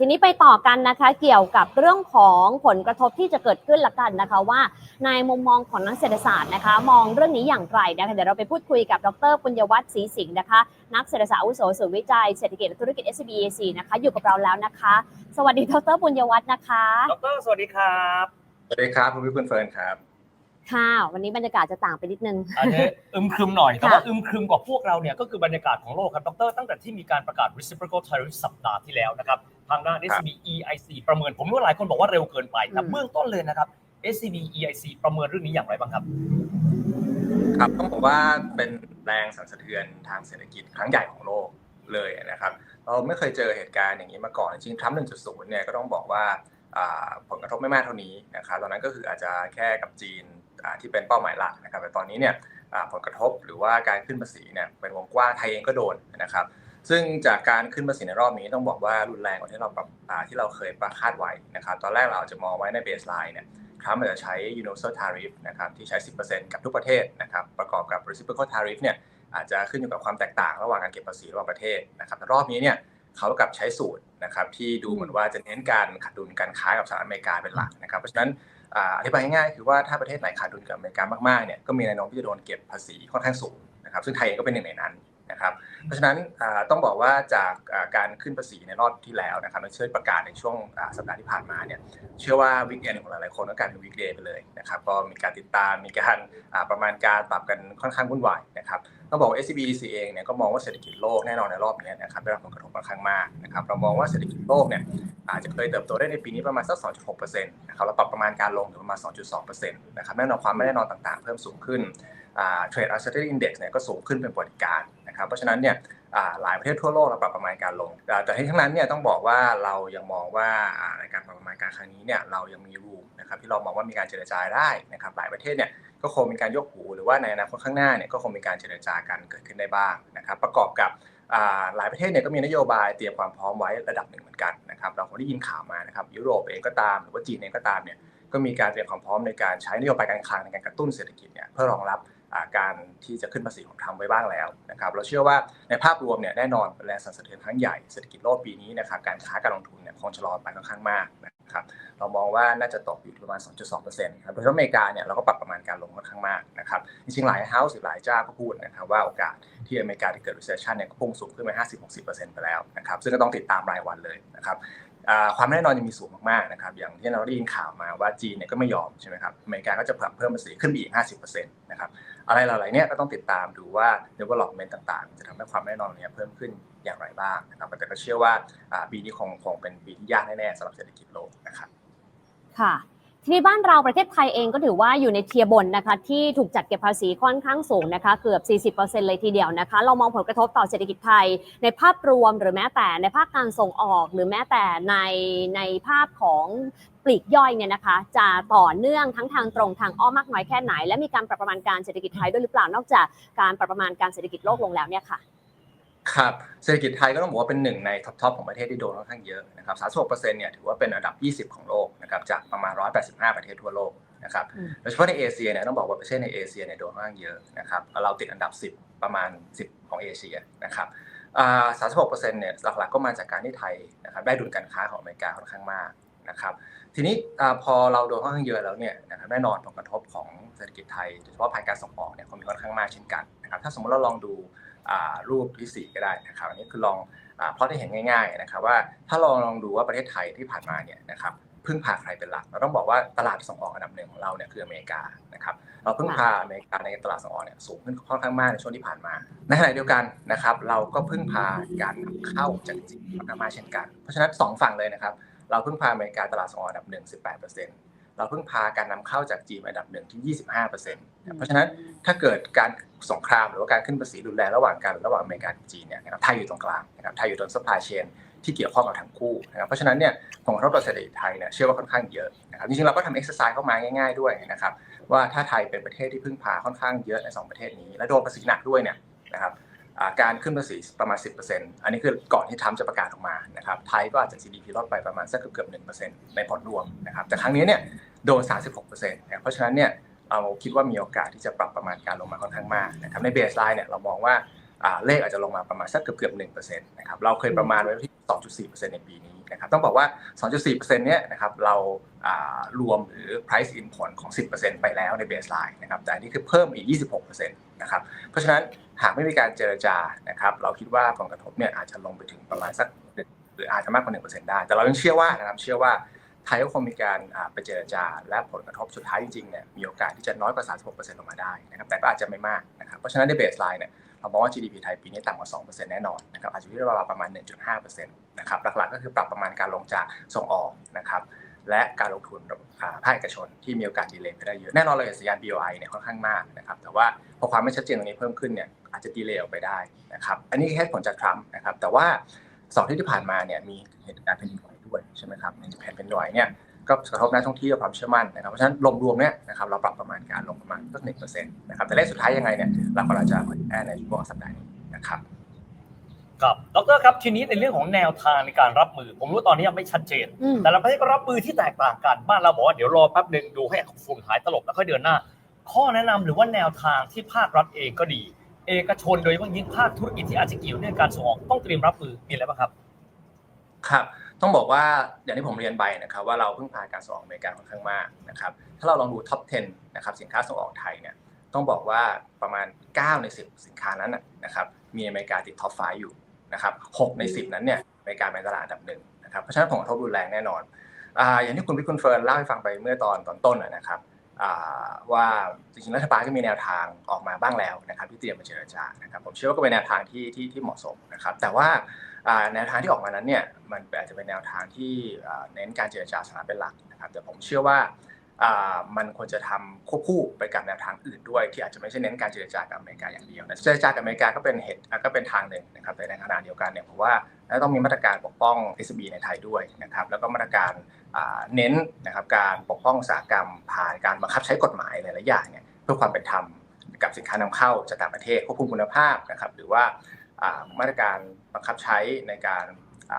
ทีนี้ไปต่อกันนะคะเกี่ยวกับเรื่องของผลกระทบที่จะเกิดขึ้นละกันนะคะว่าในมุมมองของนักเศรษฐศาสตร์นะคะ มองเรื่องนี้อย่างไรนะคะเดี๋ยวเราไปพูดคุยกับดรปุญญวัฒน์ศรีสิงห์นะคะนักเศรษฐศาสตร์อาวุโสศูนย์วิจัยเศรษฐกิจและธุรกิจ SBAC นะคะอยู่กับเราแล้วนะคะ สวัสดีดรปุญญวัฒน์นะคะดรสวัสดีครับสวัสดีครับคุณวิคุณเฟิร์นครับ ค่ะวันนี้บรรยากาศจะต่างไปนิดนึงอันนี้อึมครึมหน่อย แต่ค่ะว่าอึมครึมกว่าพวกเราเนี่ยก็คือบรรยากาศของโลกครับดรตั้งแต่ที่มีการประกาศ reciprocal tariff สัปดาห์ที่แล้วนะครับทางด้าน SCB EIC ประเมินผมรู้ว่าหลายคนบอกว่าเร็วเกินไปครับอืมเบื้องต้นเลยนะครับ SCB EIC ประเมินเรื่องนี้อย่างไรบ้างครับ ครับต้องบอกว่าเป็นแรงสั่นสะเทือนทางเศรษฐกิจครั้งใหญ่ของโลกเลยนะครับเราไม่เคยเจอเหตุการณ์อย่างนี้มาก่อนจริงๆทรัมป์1.0 เนี่ยก็ต้องบอกว่าอ่าผลกระทบไม่มากเท่านี้นะครับตอนนั้นก็คืออาจจะแค่กับจีนอ่า ที่เป็นเป้าหมายหลักนะครับแต่ตอนนี้เนี่ยผลกระทบหรือว่าการขึ้นภาษีเนี่ยเป็นวงกว้างไทยเองก็โดนนะครับ ซึ่งจากการขึ้นภาษีในรอบนี้ต้องบอกว่ารุนแรงกว่าที่เราปรับที่เราเคยประคาดไว้นะครับ ตอนแรกเราอาจจะมองไว้ในเบสไลน์เนี่ยทรัมป์อาจะใช้ universal tariff นะครับที่ใช้ 10%กับทุกประเทศนะครับประกอบกับ reciprocal tariff เนี่ยอาจจะขึ้นอยู่กับความแตกต่างระหว่างการเก็บภาษีระหว่างประเทศนะครับแต่รอบนี้เนี่ยเขากับใช้สูตรนะครับที่ดูเหมือนว่าจะเน้นการขาดดุลการค้ากับสหรัฐอเมริกาเป็นหลักนะครับ เพราะฉะนั้น อธิบายง่ายๆ คือว่าถ้าประเทศไหนขาดดุลกับอเมริกามากๆเนี่ยก็มีแนวโน้มที่จะโดนเก็บภาษีค่อนข้างสูงนะครับซึ่งไทยเองก็เป็นหนึ่งในนั้น นะครับ เพราะฉะนั้นต้องบอกว่าจากการขึ้นภาษีในรอบที่แล้วนะครับและเชื่อประกาศในช่วงสัปดาห์ที่ผ่านมาเนี่ยเชื่อว่าวิกเอนของหลายๆคนก็กลายเป็นวิกเดย์ไปเลยนะครับก็มีการติดตามมีการประมาณการปรับกันค่อนข้างวุ่นวายนะครับต้องบอกว่า SCBC เองเนี่ยก็มองว่าเศรษฐกิจโลกแน่นอนในรอบนี้นะครับได้รับผลกระทบค่อนข้างมากนะครับเรามองว่าเศรษฐกิจโลกเนี่ยอาจจะเคยเติบโตได้ในปีนี้ประมาณสัก 2.6%นะครับเราปรับประมาณการลงถึงประมาณ 2.2%นะครับแน่นอนความไม่แน่นอนต่างๆ เพิ่มสูงขึ้นเทรด uncertainty index เนี่ยก็สูงขึ้นเป็นปริการ นะครับเพราะฉะนั้นเนี่ยหลายประเทศทั่วโลกเราปรับประมาณการลงอ่าแต่ทั้งนั้นเนี่ยต้องบอกว่าเรายังมองว่าในการปรับประมาณการครั้งนี้เนี่ยเรายังมีรูมนะครับที่เรามองว่ามีการเจรจาได้นะครับหลายประเทศเนี่ยก็คงมีการยกหูหรือว่าในอนาคตข้างหน้าเนี่ยก็คงมีการเจรจากันเกิดขึ้นได้บ้างนะครับประกอบกับหลายประเทศเนี่ยก็มีนโยบายเตรียมความพร้อมไว้ระดับหนึ่งเหมือนกันนะครับเราคงได้ยินข่าวมานะครับยุโรปเองก็ตามหรือว่าจีนเองก็ตามเนี่ยก็มีการเตรียมความพร้อมในการใช้นโยบายการคลังในการกระตุ้นเศรษฐกิจเนี่ยเพื่อรองรับ การที่จะขึ้นภาษีของทรัมป์ไว้บ้างแล้วนะครับเราเชื่อว่าในภาพรวมเนี่ยแน่นอนแรงสั่นสะเทือนครั้งใหญ่เศรษฐกิจโลกปีนี้นะครับการค้าการลงทุนเนี่ยคงชะลอไปค่อนข้างมากนะครับเรามองว่าน่าจะตกอยู่ประมาณ 2.2%ครับโดยเฉพาะอเมริกาเนี่ยเราก็ปรับประมาณการลงค่อนข้างมากนะครับจริงๆหลายเฮ้าส์หรือหลายเจ้าก็พูดนะครับว่าโอกาสที่อเมริกาจะเกิด recession เนี่ยก็พุ่งสูงขึ้นไป50-60%ไปแล้วนะครับซึ่งก็ต้องติดตามรายวันเลยนะครับความแน่นอนยังมีสูงมากๆนะครับอย่างที่เราได้ยินข่าวมาว่าจีนเนี่ยก็ไม่ยอมใช่ไหมครับอเมริกาก็จะปรับเพิ่มภาษีขึ้นไปอีก 50%นะครับ อะไรหลายๆเนี้ยก็ต้องติดตามดูว่า development ต่างๆ จะทำให้ความแน่นอนเนี้เพิ่มขึ้นอย่างไรบ้างนะครับแต่ก็เชื่อว่าอ่าปีนี้คงคงเป็นปีที่ยากแน่ๆสำหรับเศรษฐกิจโลกนะครับค่ะ ทีนี้บ้านเราประเทศไทยเองก็ถือว่าอยู่ในเทียบนนะคะที่ถูกจัดเก็บภาษีค่อนข้างสูงนะคะเกือบ 40%เลยทีเดียวนะคะ เรามองผลกระทบต่อเศรษฐกิจไทย ในภาพรวมหรือแม้แต่ในภาคการส่งออก หรือแม้แต่ในในภาพของปลีกย่อยเนี่ยนะคะ จะต่อเนื่องทั้งทางตรงทางอ้อมมากน้อยแค่ไหน และมีการปรับประมาณการเศรษฐกิจไทยด้วยหรือเปล่านอกจากการปรับประมาณการเศรษฐกิจโลกลงแล้วเนี่ยค่ะ ครับเศรษฐกิจไทยก็ต้องบอกว่าเป็นหนึ่งในท็อปๆของประเทศที่โดนค่อนข้างเยอะนะครับ36%เนี่ยถือว่าเป็นอันดับ 20 ของโลกนะครับจากประมาณ 185 ประเทศทั่วโลกนะครับอืมโดยเฉพาะในเอเชียเนี่ยต้องบอกว่าประเทศในเอเชียเนี่ยโดนค่อนข้างเยอะนะครับเราติดอันดับ 10 ประมาณ 10 ของเอเชียนะครับอ่า36%เนี่ยหลักๆก็มาจากการที่ไทยนะครับได้ดุลการค้าของอเมริกาค่อนข้างมากนะครับทีนี้อ่าพอเราโดนค่อนข้างเยอะแล้วเนี่ยนะครับแน่นอนผลกระทบของเศรษฐกิจไทยโดยเฉพาะภายการส่งออกเนี่ยคงมีค่อนข้างมากเช่นกันนะครับถ้าสมมติเราลองดูอ่า รูปที่สี่ก็ได้นะครับอันนี้คือลองเพราะที่เห็นง่ายๆนะครับว่าถ้าเราลองดูว่าประเทศไทยที่ผ่านมาเนี่ยนะครับพึ่งพาใครเป็นหลัก เราต้องบอกว่าตลาดส่งออกอันดับหนึ่งของเราเนี่ยคืออเมริกานะครับเราพึ่งพาอเมริกาในตลาดส่งออกเนี่ยสูงขึ้นค่อนข้างมากในช่วงที่ผ่านมา ในขณะเดียวกันนะครับเราก็พึ่งพาการนำเข้าจากจีนมากเช่นกัน เพราะฉะนั้นสองฝั่งเลยนะครับเราพึ่งพาอเมริกาตลาดส่งออกอันดับหนึ่งสิบแปดเปอร์เซ็นต์ เราพึ่งพาการนำเข้าจากจีนอันดับหนึ่งที่ยี่สิบห้าเปอร์เซ็นต์เพราะฉะนั้นถ้าเกิดการสงครามหรือว่าการขึ้นภาษีรุนแรงระหว่างกันระหว่างอเมริกากับจีนเนี่ยนะครับไทยอยู่ตรงกลางนะครับไทยอยู่ตรง supply chain ที่เกี่ยวข้องกับทั้งคู่นะครับเพราะฉะนั้นเนี่ยผลกระทบต่อเศรษฐกิจไทยเนี่ยเชื่อว่าค่อนข้างเยอะนะครับจริงๆเราก็ทำ exercise เข้ามาง่าย ๆด้วยนะครับว่าถ้าไทยเป็นประเทศที่พึ่งพาค่อนข้างเยอะในสองประเทศนี้และโดนภาษีหนักด้วยเนี่ยนะครับอ่าการขึ้นภาษีประมาณ 10%อันนี้คือก่อนที่ทรัมป์จะประกาศออกมานะครับไทยก็อาจจะ GDP ลดไปประมาณสักเกือบๆ1%ในผลรวมนะครับแต่ครั้งนี้เนี่ย โดน 36%นะเพราะฉะนั้นเนี่ยเราคิดว่ามีโอกาสที่จะปรับประมาณการลงมาค่อนข้างมากนะครับในเบสไลน์เนี่ยเรามองว่าเลขอาจจะลงมาประมาณสักเกือบเกือบหนึ่งเปอร์เซ็นต์นะครับเราเคยประมาณไว้ที่สองจุดสี่เปอร์เซ็นต์ในปีนี้นะครับต้องบอกว่าสองจุดสี่เปอร์เซ็นต์เนี้ยนะครับเรารวมหรือ price in ผลของสิบเปอร์เซ็นต์ไปแล้วใน baseline นะครับแต่อันนี้คือเพิ่มอีกยี่สิบหกเปอร์เซ็นต์นะครับเพราะฉะนั้นหากไม่มีการเจรจานะครับเราคิดว่าผลกระทบเนี่ยอาจจะลงไปถึงประมาณสักหรืออาจจะมากกว่าหนึ่งเปอร์เซ็นต์ได้ แต่เรายังเชื่อว่านะครับเชื่อว่า ไทยก็คงมีการไปเจรจา และผลกระทบสุดท้ายจริงๆเนี่ยมีโอกาสที่จะน้อยกว่า 36%ลงมาได้นะครับแต่ก็อาจจะไม่มากนะครับเพราะฉะนั้นในเบสไลน์เนี่ยเรามองว่า GDP ไทยปีนี้ต่ำกว่า 2%แน่นอนนะครับอาจจะอยู่ที่ราวประมาณ 1.5%นะครับหลักๆก็คือปรับประมาณการลงจากส่งออกนะครับและการลงทุนภาคเอกชนที่มีโอกาสดีเลย์ไปได้เยอะแน่นอนเราเห็นสัญญาณ BOI เนี่ยค่อนข้างมากนะครับแต่ว่าพอความไม่ชัดเจนตรงนี้เพิ่มขึ้นเนี่ยอาจจะดีเลย์ออกไปได้นะครับอันนี้แค่ผลจากทรัมป์นะครับแต่ว่าสองที่ที่ผ่านมาเนี่ยมีเหตุการณ์แผ่นดินไหว ด้วยใช่ไหมครับในแผ่นดินไหวเนี่ยก็กระทบนักท่องเที่ยวความเชื่อมั่นนะครับเพราะฉะนั้นรวมๆเนี่ยนะครับเราปรับประมาณการลงประมาณสักหนึ่งเปอร์เซ็นต์นะครับแต่เลขสุดท้ายยังไงเนี่ยเราก็อาจจะเผยแพร่ในช่วงสัปดาห์นี้นะครับครับดรครับทีนี้ในเรื่องของแนวทางในการรับมือ ผมรู้ตอนนี้ยังไม่ชัดเจนอืมแต่ละประเทศก็รับมือที่แตกต่างกันบ้านเราบอกว่าเดี๋ยวรอแป๊บหนึ่งดูให้ฝุ่นหายตลบแล้วค่อยเดินหน้า ข้อแนะนำหรือว่าแนวทางที่ภาครัฐเองก็ดี เอกชนโดยเฉพาะยิ่งภาคธุรกิจที่อาจจะเกี่ยวเนื่องการส่งออกต้องเตรียมรับมือมีอะไรบ้างครับ ครับ ต้องบอกว่าอย่างที่ผมเรียนไปนะครับว่าเราเพิ่งพาการส่งออกอเมริกาค่อนข้างมากนะครับถ้าเราลองดูท็อป 10 นะครับสินค้าส่งออกไทยเนี่ยต้องบอกว่าประมาณ 9 ใน 10 สินค้านั้นนะครับมีอเมริกาติดท็อป5อยู่นะครับ6ใน 10 นั้นเนี่ยอเมริกาเป็นตลาดอันดับหนึ่งนะครับเพราะฉะนั้นผลกระทบรุนแรงแน่นอน อย่างที่คุณพิคุณเฟิร์นเล่าให้ฟังไปเมื่อตอนตอนต้นนะครับ ว่าจริงๆรัฐบาลก็มีแนวทางออกมาบ้างแล้วนะครับที่เตรียมมาเจรจานะครับผมเชื่อว่าก็เป็นแนวทางที่ที่ที่เหมาะสมนะครับ แต่ว่าแนวทางที่ออกมานั้นเนี่ยมันอาจจะเป็นแนวทางที่เน้นการเจรจาสถานเป็นหลักนะครับ แต่ผมเชื่อว่ามันควรจะทำควบคู่ไปกับแนวทางอื่นด้วย ที่อาจจะไม่ใช่เน้นการเจรจากับอเมริกาอย่างเดียวนะเจรจากับอเมริกาก็เป็นเหตุก็เป็นทางหนึ่งนะครับแต่ในขณะเดียวกันเนี่ยผมว่า และต้องมีมาตรการปกป้อง SB ในไทยด้วยนะครับแล้วก็มาตรการเน้นนะครับการปกป้องอุตสาหกรรม ผ่านการบังคับใช้กฎหมายหลายๆอย่างเนี่ยเพื่อความเป็นธรรมกับสินค้านำเข้าจากต่างประเทศควบคุมคุณภาพนะครับหรือว่ามาตรการบังคับใช้ในการ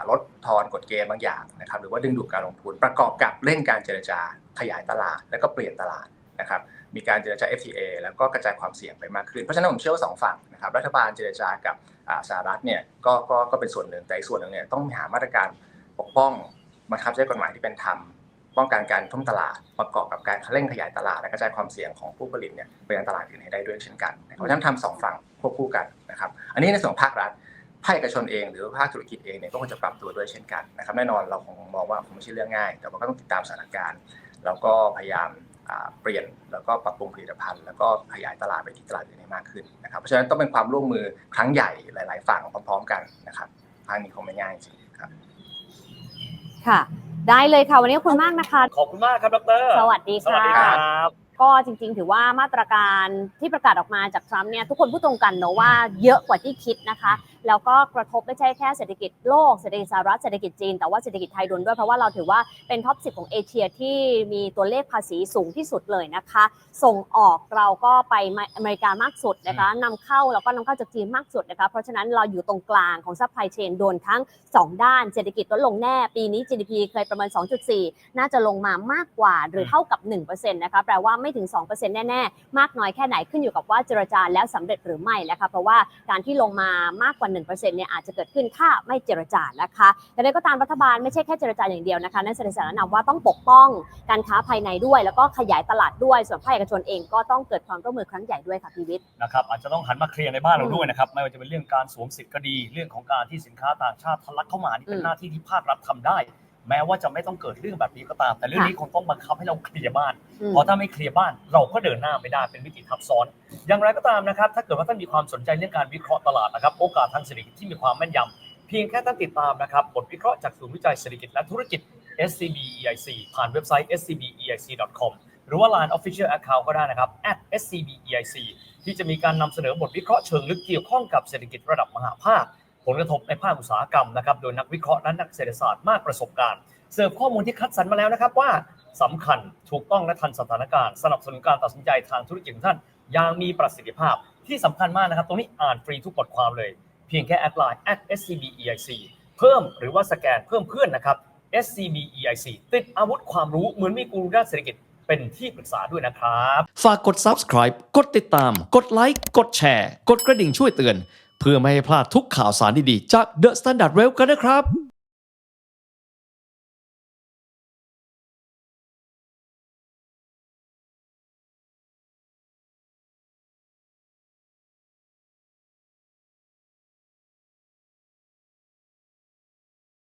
ลดทอนกฎเกณฑ์บางอย่างนะครับหรือว่าดึงดูดการลงทุนประกอบกับเร่งการเจรจาขยายตลาด แล้วก็เปลี่ยนตลาดนะครับ มีการเจรจา FTA แล้วก็กระจายความเสี่ยงไปมากขึ้น เพราะฉะนั้นผมเชื่อว่าสองฝั่งนะครับรัฐบาลเจรจากับสหรัฐเนี่ยก็ก็ก็เป็นส่วนหนึ่งแต่อีกส่วนหนึ่งเนี่ยต้องหามาตรการปกป้องบังคับใช้กฎหมายที่เป็นธรรมป้องกันการทุ่มตลาดประกอบกับการเร่งขยายตลาดและกระจายความเสี่ยงของผู้ผลิตเนี่ยไปยังตลาดอื่นให้ได้ด้วยเช่นกันเพราะฉะนั้นทำสองฝั่งควบคู่กันนะครับอันนี้ในส่วนภาครัฐภาคเอกชนเองหรือภาคธุรกิจเองเนี่ยก็ควรจะปรับตัวด้วยเช่นกันนะครับแน่นอนเราคงมองว่าคงไม่ใช่เรื่องง่าย แต่ว่าก็ต้องติดตามสถานการณ์แล้วก็พยายาม เปลี่ยนแล้วก็ปรับปรุงผลิตภัณฑ์ แล้วก็ขยายตลาดไปที่ตลาดอื่นให้มากขึ้นนะครับเพราะฉะนั้นต้องเป็นความร่วมมือครั้งใหญ่หลาย ๆ ฝั่งพร้อม ๆ กันนะครับภาคนี้คงไม่ง่ายจริงครับค่ะ ได้เลยค่ะวันนี้ขอบคุณมากนะคะ ขอบคุณมากครับดรสวัสดีสวัสค่ะดีครับ ก็จริง ๆ ถือว่ามาตรการที่ประกาศออกมาจากทรัมป์เนี่ยทุกคนพูดตรงกันเนอะว่าเยอะกว่าที่คิดนะคะ แล้วก็กระทบไม่ใช่แค่เศรษฐกิจโลกเศรษฐกิจสหรัฐเศรษฐกิจจีนแต่ว่าเศรษฐกิจไทยโดนด้วยเพราะว่าเราถือว่าเป็นท็อป10ของเอเชียที่มีตัวเลขภาษีสูงที่สุดเลยนะคะ ส่งออกเราก็ไปอเมริกามากสุดนะคะนำเข้าแล้วก็นำเข้าจากจีนมากสุดนะคะเพราะฉะนั้นเราอยู่ตรงกลางของซัพพลายเชนโดนทั้ง 2 ด้านเศรษฐกิจลดลงแน่ปีนี้ GDP เคยประมาณ2.4 น่าจะลงมามากกว่าหรือเท่ากับ 1%นะคะแปลว่าไม่ถึง 2%แน่ๆ มากน้อยแค่ไหนขึ้นอยู่กับว่าเจรจาแล้วสำเร็จหรือไม่นะคะเพราะว่าการที่ลงมามากกว่า 1%เนี่ยอาจจะเกิดขึ้นถ้าไม่เจรจานะคะแต่ใดก็ตามรัฐบาลไม่ใช่แค่เจรจาอย่างเดียวนะคะนั่นแสดงแนะนำว่าต้องปกป้องการค้าภายในด้วย แล้วก็ขยายตลาดด้วยส่วนภาคเอกชนเองก็ต้องเกิดความร่วมมือครั้งใหญ่ด้วยค่ะพีวิทย์นะครับอาจจะต้องหันมาเคลียร์ในบ้านเราด้วยนะครับไม่ว่าจะเป็นเรื่องการสวมสิทธิ์ก็ดีเรื่องของการที่สินค้าต่างชาติทะลักเข้ามานี่เป็นหน้าที่ที่ภาครัฐทำได้ แม้ว่าจะไม่ต้องเกิดเรื่องแบบนี้ก็ตาม แต่เรื่องนี้คงต้องบังคับให้เราเคลียร์บ้าน เพราะถ้าไม่เคลียร์บ้านเราก็เดินหน้าไม่ได้เป็นวิกฤตทับซ้อน อย่างไรก็ตามนะครับ ถ้าเกิดว่าท่านมีความสนใจเรื่องการวิเคราะห์ตลาดนะครับ โอกาสทางเศรษฐกิจที่มีความแม่นยำเพียงแค่ท่านติดตามนะครับบทวิเคราะห์จากศูนย์วิจัยเศรษฐกิจและธุรกิจ SCB EIC ผ่านเว็บไซต์ scbeic.com หรือว่า Line Official Account ก็ได้นะครับ @scbeic ที่จะมีการนำเสนอบทวิเคราะห์เชิงลึกเกี่ยวข้องกับเศรษฐกิจระดับมหาภาค ผลกระทบในภาคอุตสาหกรรมนะครับ โดยนักวิเคราะห์และนักเศรษฐศาสตร์มากประสบการณ์ เสิร์ฟข้อมูลที่คัดสรรมาแล้วนะครับว่า สำคัญถูกต้องและทันสถานการณ์สนับสนุนการตัดสินใจทางธุรกิจของท่านอย่างมีประสิทธิภาพที่สำคัญมากนะครับ ตรงนี้อ่านฟรีทุกบทความเลย เพียงแค่แอดไลน์ @scbeic เพิ่มหรือว่าสแกนเพิ่มเพื่อนนะครับ scbeic ติดอาวุธความรู้เหมือนมีกูรูด้านเศรษฐกิจเป็นที่ปรึกษาด้วยนะครับ ฝากกด subscribe กดติดตาม กดไลค์กดแชร์ กดกระดิ่งช่วยเตือน เพื่อไม่ให้พลาดทุกข่าวสารดีๆ จาก The Standard Well กันนะครับ